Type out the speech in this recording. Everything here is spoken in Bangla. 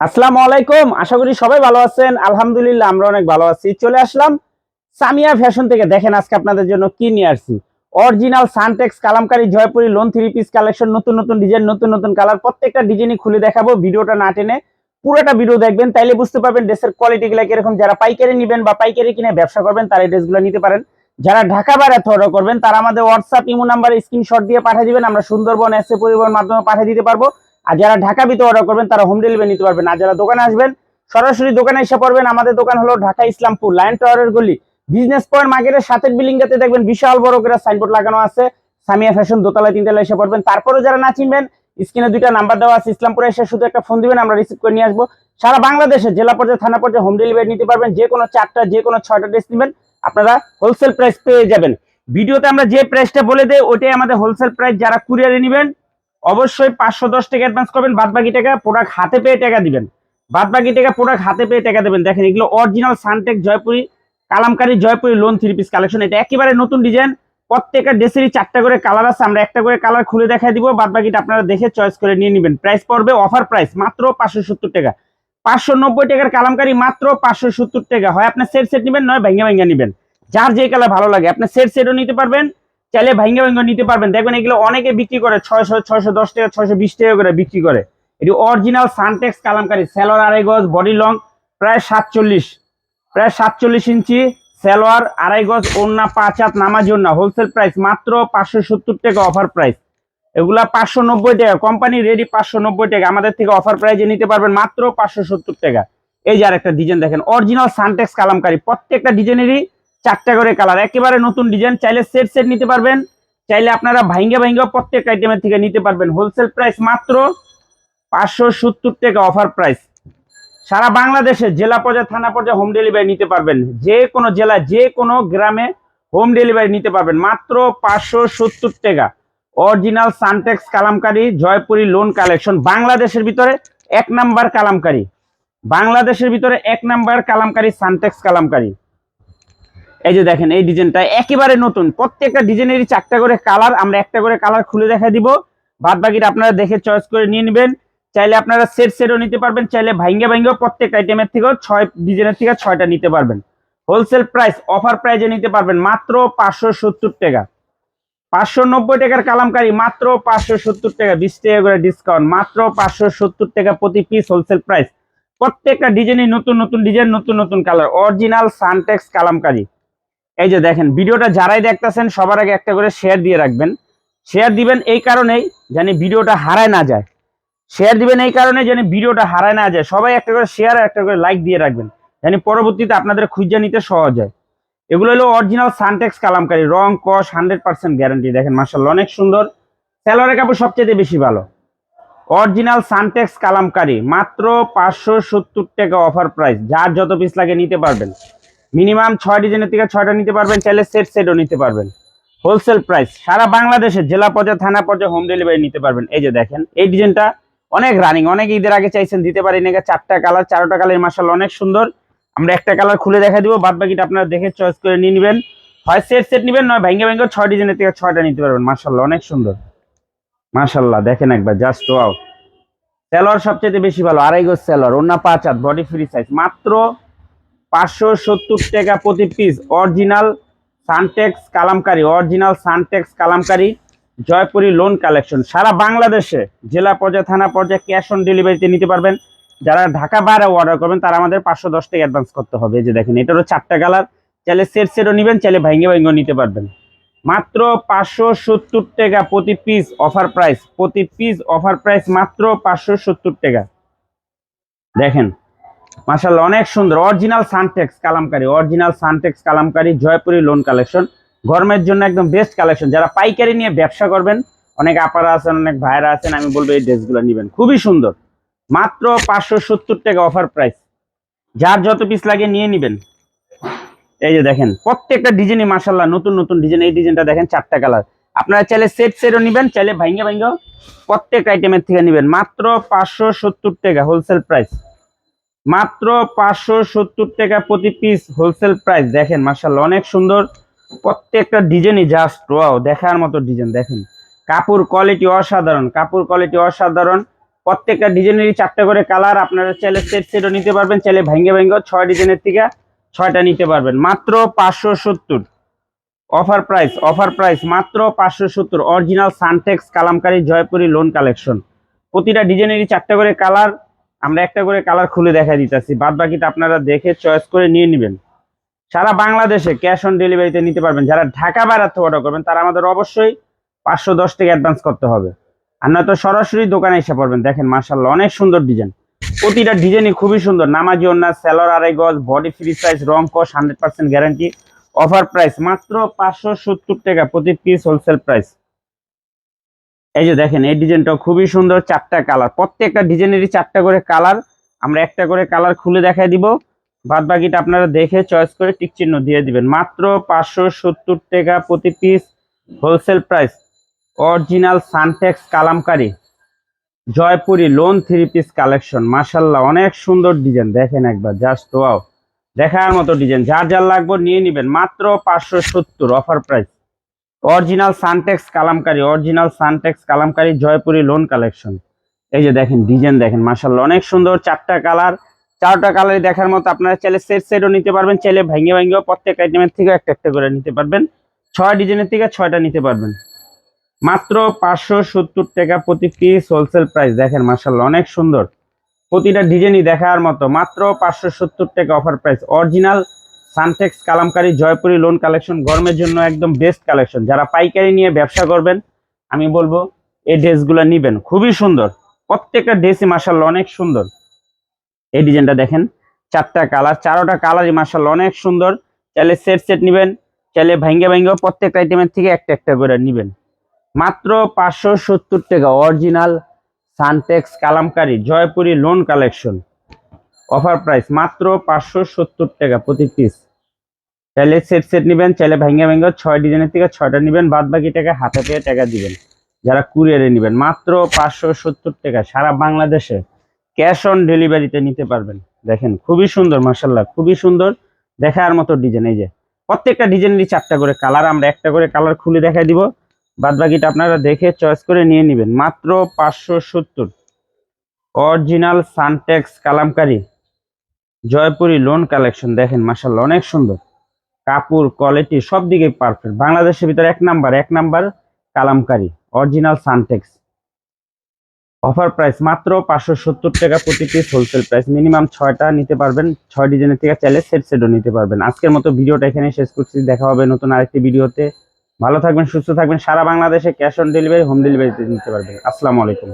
আসসালামু আলাইকুম। আশা করি সবাই ভালো আছেন। আলহামদুলিল্লাহ, আমরা অনেক ভালো আছি। চলে আসলাম সামিয়া ফ্যাশন থেকে। দেখেন আজকে আপনাদের জন্য কি নিয়ে আসছি। Original Suntex Kalamkari Jaipuri lawn three piece collection নতুন নতুন ডিজাইন নতুন নতুন কালার প্রত্যেকটা ডিজাইনই খুলে দেখাবো। ভিডিওটা না টেনে পুরোটা ভিডিও দেখবেন, তাইলে বুঝতে পারবেন ড্রেসের কোয়ালিটি গুলা কীরকম। যারা পাইকারি নেবেন বা পাইকারি কিনে ব্যবসা করবেন, তারা এই ড্রেসগুলো নিতে পারেন। যারা ঢাকা বাইরে অর্ডার করবেন, তারা আমাদের হোয়াটসঅ্যাপ ইমো নাম্বারে স্ক্রিনশট দিয়ে পাঠিয়ে দিবেন। আমরা সুন্দরবন এসে পরিবহন মাধ্যমে পাঠিয়ে দিতে পারব। আর যারা ঢাকা ভিতরে অর্ডার করবেন, তারা হোম ডেলিভারি নিতে পারবেন। আর যারা দোকানে আসবেন, সরাসরি দোকানে এসে পড়বেন। আমাদের দোকান হলো ঢাকা ইসলামপুর, লাইন টাওয়ারের গলি। বিজনেস পয়েন্ট মার্কেটের বিল্ডিং টাতে দেখবেন, বিশাল বড় করে সাইনবোর্ড লাগানো আছে। সামিয়া ফ্যাশন দোতলা তিনতলা এসে পড়বেন। তারপরে যারা না চিনবেন, স্ক্রিনে দুইটা নাম্বার দেওয়া আছে। ইসলামপুরে এসে শুধু একটা ফোন দিবেন, আমরা রিসিভ করে নিয়ে আসব। সারা বাংলাদেশে, জেলা পর্যায়ে, থানা পর্যায়ে হোম ডেলিভারি নিতে পারবেন। যে কোনো চারটা, যে কোনো ছয়টা ড্রেস নেবেন, আপনারা হোলসেল প্রাইস পেয়ে যাবেন। ভিডিওতে আমরা যে প্রাইসটা বলে দেই ওটাই আমাদের হোলসেল প্রাইস যারা কুরিয়ারে নেবেন অবশ্যই পাঁচশো দশ টাকা অ্যাডভান্স করবেন বাদ বাকি টাকা প্রোডাক্ট হাতে পেয়ে টাকা দিবেন। বাদ বাকি টাকা প্রোডাক্ট হাতে পেয়ে টাকা দেবেন। দেখেন, এগুলো original Suntec Jaipuri, Kalamkari Jaipuri lawn three piece collection এটা একেবারে নতুন ডিজাইন প্রত্যেকটা ড্রেসেরই চারটা করে কালার আছে। আমরা একটা করে কালার খুলে দেখাই দিব। বাদ বাকিটা আপনারা দেখে চয়েস করে নিয়ে নেবেন। প্রাইস পড়বে অফার প্রাইস মাত্র পাঁচশো সত্তর টাকা। পাঁচশো নব্বই টাকার কালামকারী, মাত্র পাঁচশো সত্তর টাকা। হয় আপনি সেট সেট নেবেন, নয় ভেঙে ভেঙে নেবেন। যার যে কালার ভালো লাগে, আপনি সেট সেটও নিতে পারবেন। চাইলে ভাঙ্গে ভাঙ্গে নিতে পারবেন। দেখবেন এগুলো অনেকে বিক্রি করে ছয়শো ছয়শো, দশ টাকা, ছয়শো, বিশ টাকা করে বিক্রি করে। এটি অরিজিনাল সানটেক্স কালামকারী, সেলোয়ার আড়াই গজ বডি লং প্রায় সাতচল্লিশ প্রায় সাতচল্লিশ ইঞ্চি, সেলোয়ার আড়াই গজ ওন্না পাঁচ হাত, নামাজ ওন্না হোলসেল প্রাইস মাত্র পাঁচশো সত্তর টাকা অফার প্রাইস এগুলা পাঁচশো নব্বই টাকা কোম্পানি রেডি পাঁচশো নব্বই টাকা। আমাদের থেকে অফার প্রাইজে নিতে পারবেন মাত্র পাঁচশো সত্তর টাকা। এই যে আরেকটা ডিজাইন দেখেন অরিজিনাল সানটেক্স কালামকারী, প্রত্যেকটা ডিজাইনেরই চারটা করে কালার একেবারে নতুন ডিজাইন চাইলে সেট সেট নিতে পারবেন, চাইলে আপনারা ভাইঙ্গা ভাইঙ্গা প্রত্যেক আইটেমের থেকে নিতে পারবেন। হোলসেল প্রাইস মাত্র পাঁচশো সত্তর টাকা অফার প্রাইস সারা বাংলাদেশে জেলা পর্যায়ে, থানা পর্যায়ে হোম ডেলিভারি নিতে পারবেন। যে কোনো জেলা যে কোনো গ্রামে হোম ডেলিভারি নিতে পারবেন। মাত্র পাঁচশো সত্তর টাকা। Original Suntex Kalamkari, Jaipuri lawn collection বাংলাদেশের ভিতরে এক নাম্বার কালামকারী। বাংলাদেশের ভিতরে এক নাম্বার কালামকারী সানটেক্স কালামকারী। এই যে দেখেন, এই ডিজাইনটা একেবারে নতুন। প্রত্যেকটা ডিজাইনেরই চারটা করে কালার, আমরা একটা করে কালার খুলে দেখা দিব। বাদ বাকিটা আপনারা দেখে চয়েস করে নিয়ে নেবেন। চাইলে আপনারা সেট সেটও নিতে পারবেন, চাইলে ভাঙ্গে ভাঙ্গেও প্রত্যেক আইটেমের থেকেও ছয়, ডিজাইনের থেকে ছয়টা নিতে পারবেন। হোলসেল প্রাইস অফার প্রাইজে নিতে পারবেন মাত্র পাঁচশো সত্তর টাকা। পাঁচশো নব্বই টাকার কালামকারি, মাত্র পাঁচশো সত্তর টাকা, বিশ টাকা করে ডিসকাউন্ট মাত্র পাঁচশো সত্তর টাকা প্রতি পিস হোলসেল প্রাইস প্রত্যেকটা ডিজাইনই নতুন নতুন ডিজাইন নতুন নতুন কালার অরিজিনাল সানটেক্স কালামকারি। এই যে দেখেন, ভিডিওটা যারাই দেখতেছেন, সবার আগে একটা করে শেয়ার দিয়ে রাখবেন। শেয়ার দিবেন এই কারণেই জানি ভিডিওটা হারায় না যায়। শেয়ার দিবেন এই কারণে যেন ভিডিওটা হারায় না যায়। সবাই একটা করে শেয়ার একটা করে লাইক দিয়ে রাখবেন। জানি পরবর্তীতে আপনাদের খুঁজে নিতে সহজ হয়। এগুলো হলো অরিজিনাল সানটেক্স কালামকারি। রং, কস হান্ড্রেড পার্সেন্ট গ্যারান্টি দেখেন মার্শাল্লাহ অনেক সুন্দর। স্যালোয়ারের কাপড় সবচেয়ে বেশি ভালো। Original Suntex Kalamkari. মাত্র পাঁচশো সত্তর টাকা অফার প্রাইস যার যত পিস লাগে নিতে পারবেন। মিনিমাম ছয় ডিজাইনের থেকে ছয়টা নিতে পারবেন চাইলে সেট সেটও নিতে পারবেন। হোলসেল প্রাইস সারা বাংলাদেশে জেলা পর্যায়ে, থানা পর্যায়ে হোম ডেলিভারি নিতে পারবেন। এই যে দেখেন, এই ডিজাইনটা অনেক রানিং অনেক ঈদের আগে চাইছেন, দিতে পারি নাকি চারটা কালার চারটা কালার মাসাল অনেক সুন্দর। আমরা একটা কালার খুলে দেখা দিব, বাদ বাকিটা আপনারা দেখে চয়েস করে নিয়ে নেবেন। হয় সেট সেট নেবেন, নয় ভেঙে ভেঙে ছয় ডিজাইনের থেকে ছয়টা নিতে পারবেন মাসাল্লাহ অনেক সুন্দর। মার্শাল্লাহ দেখেন একবার জাস্ট ওয়াও সেলর সবচেয়ে বেশি ভালো, আড়াই গোজ সেলর অন্য পাঁচ হাত বডি ফ্রি সাইজ মাত্র পাঁচশো সত্তর টাকা প্রতি piece original Suntex Kalamkari original Suntex Kalamkari Jaipuri lawn collection সারা বাংলাদেশে জেলা পর্যায়ে, থানা পর্যায়ে ক্যাশ অন ডেলিভারিতে নিতে পারবেন। যারা ঢাকা বাইরে অর্ডার করবেন, তারা আমাদের পাঁচশো দশ টাকা অ্যাডভান্স করতে হবে। যে দেখেন এটারও চারটা কালার চাইলে সেট সেটও নেবেন, চাইলে ভাঙ্গে ভাঙ্গেও নিতে পারবেন। মাত্র পাঁচশো সত্তর টাকা প্রতি পিস অফার প্রাইস প্রতি পিস অফার প্রাইস মাত্র পাঁচশো সত্তর টাকা। দেখেন মাসাল্লাহ অনেক সুন্দর। Original Suntex Kalamkari original Suntex Kalamkari, Jaipuri lawn collection গরমের জন্য একদম বেস্ট কালেকশন যারা পাইকারি নিয়ে ব্যবসা করবেন, অনেক আপারা আছেন, অনেক ভাইরা আছেন, আমি বলব এই ড্রেসগুলো নেবেন। খুবই সুন্দর। মাত্র পাঁচশো সত্তর টাকা অফার প্রাইস যার যত পিস লাগে নিয়ে নেবেন। এই যে দেখেন, প্রত্যেকটা ডিজাইনই মাসাল্লাহ নতুন নতুন ডিজাইন এই ডিজাইনটা দেখেন, চারটা কালার আপনারা চাইলে সেট সেটও নেবেন, চাইলে ভাঙ্গে ভাঙ্গেও প্রত্যেক আইটেমের থেকে নেবেন। মাত্র পাঁচশো সত্তর টাকা হোলসেল প্রাইস মাত্র পাঁচশো সত্তর টাকা প্রতি পিস হোলসেল প্রাইস দেখেন মার্শাল্লাহ অনেক সুন্দর। প্রত্যেকটা ডিজাইনই জাস্ট ওয়াও দেখার মতো ডিজাইন দেখেন। কাপড় কোয়ালিটি অসাধারণ, কাপড় কোয়ালিটি অসাধারণ। প্রত্যেকটা ডিজাইনেরই চারটে করে কালার আপনারা চাইলে সেট সেটও নিতে পারবেন, চাইলে ভেঙ্গে ভেঙ্গে ছয় ডিজাইনের থেকে ছয়টা নিতে পারবেন। মাত্র পাঁচশো সত্তর। অফার প্রাইস অফার প্রাইস মাত্র পাঁচশো সত্তর। Original Suntex Kalamkari, Jaipuri lawn collection প্রতিটা ডিজাইনেরই চারটে করে কালার আমরা একটা করে কালার খুলে দেখা দিতেছি। বাদ বাকিটা আপনারা দেখে চয়েস করে নিয়ে নেবেন। সারা বাংলাদেশে ক্যাশ অন ডেলিভারিতে নিতে পারবেন। যারা ঢাকা বাইরে থেকে অর্ডার করবেন, তারা আমাদের অবশ্যই পাঁচশো দশ টাকা অ্যাডভান্স করতে হবে। আর নয়তো সরাসরি দোকানে এসে পড়বেন। দেখেন মার্শাল্লাহ অনেক সুন্দর ডিজাইন প্রতিটা ডিজাইনই খুবই সুন্দর। নামাজি ওনার স্যালোর আড়াই গজ বডি ফ্রি সাইজ রং কস hundred percent guarantee offer price মাত্র পাঁচশো সত্তর টাকা প্রতি পিস হোলসেল প্রাইস এই যে দেখেন, এই ডিজাইনটাও খুবই সুন্দর চারটা কালার। প্রত্যেকটা ডিজাইনেরই চারটা করে কালার। আমরা একটা করে কালার খুলে দেখাই দিব। বাদ বাকিটা আপনারা দেখে চয়েস করে টিক চিহ্ন দিয়ে দিবেন। মাত্র পাঁচশো সত্তর টাকা প্রতি piece wholesale price. Original Suntex Kalamkari. Jaipuri lawn three piece collection. মাসাল্লাহ অনেক সুন্দর ডিজাইন। দেখেন একবার, জাস্ট ওয়াও। দেখার মতো ডিজাইন। যার যার লাগবে নিয়ে নেবেন। মাত্র পাঁচশো সত্তর offer price. Original Suntex Kalamkari original Suntex Kalamkari Jaipuri lawn collection এই যে দেখেন ডিজাইন দেখেন মাসাল্লাহ অনেক সুন্দর, চারটা কালার চারটা কালারই দেখার মতো আপনারা চাইলে সেট সেটও নিতে পারবেন, চাইলে ভেঙে ভেঙেও প্রত্যেক আইটেমের থেকে একটা একটা করে নিতে পারবেন। ছয় ডিজাইনের থেকে ছয়টা নিতে পারবেন। মাত্র পাঁচশো সত্তর টাকা প্রতি পিস হোলসেল প্রাইস দেখেন মাসাল্লাহ অনেক সুন্দর। প্রতিটা ডিজাইনই দেখার মতো, মাত্র পাঁচশো সত্তর টাকা offer price original Suntex Kalamkari Jaipuri lawn collection গরমের জন্য একদম বেস্ট কালেকশন যারা পাইকারি নিয়ে ব্যবসা করবেন, আমি বলব, এই ড্রেসগুলো নিবেন। খুবই সুন্দর। প্রত্যেকটা ড্রেসই মাসাল্লাহ অনেক সুন্দর। এই ডিজাইনটা দেখেন, চারটা কালার, চারোটা কালারই মাসাল্লাহ অনেক সুন্দর। চাইলে সেট সেট নিবেন, চাইলে ভাঙ্গে ভাঙ্গেও প্রত্যেকটা আইটেমের থেকে একটা একটা করে নিবেন। মাত্র পাঁচশো সত্তর টাকা original Suntex Kalamkari Jaipuri lawn collection offer price মাত্র পাঁচশো সত্তর টাকা প্রতি পিস চাইলে সেট সেট নেবেন, চাইলে ভেঙে ভেঙে ছয় ডিজাইনের থেকে ছয়টা নেবেন বাদ বাকি টাকা হাতে পেয়ে টাকা দিবেন। যারা কুরিয়ারে নেবেন, মাত্র পাঁচশো সত্তর টাকা সারা বাংলাদেশে ক্যাশ অন ডেলিভারিতে নিতে পারবেন। দেখেন, খুবই সুন্দর মার্শাল্লাহ খুবই সুন্দর, দেখার মতো ডিজাইন এই যে। প্রত্যেকটা ডিজাইনেরই চারটা করে কালার আমরা একটা করে কালার খুলে দেখাই দিব। বাদ বাকিটা আপনারা দেখে চয়েস করে নিয়ে নেবেন। মাত্র পাঁচশো সত্তর। Original Suntex Kalamkari, Jaipuri lawn collection দেখেন মাসাল্লাহ অনেক সুন্দর। কাপড় কোয়ালিটি সব দিকে পারফেক্ট বাংলাদেশের ভিতরে এক নাম্বার এক number Kalamkari original Suntex offer price মাত্র পাঁচশো সত্তর টাকা প্রতি পিস হোলসেল প্রাইস মিনিমাম ছয়টা নিতে পারবেন, ছয় ডিজাইনের থেকে চাইলে সেট সেটও নিতে পারবেন। আজকের মতো ভিডিওটা এখানে শেষ করছি, দেখা হবে নতুন আরেকটি ভিডিওতে। ভালো থাকবেন, সুস্থ থাকবেন, সারা বাংলাদেশে ক্যাশ অন ডেলিভারি হোম ডেলিভারিতে নিতে পারবেন। আসসালামু আলাইকুম।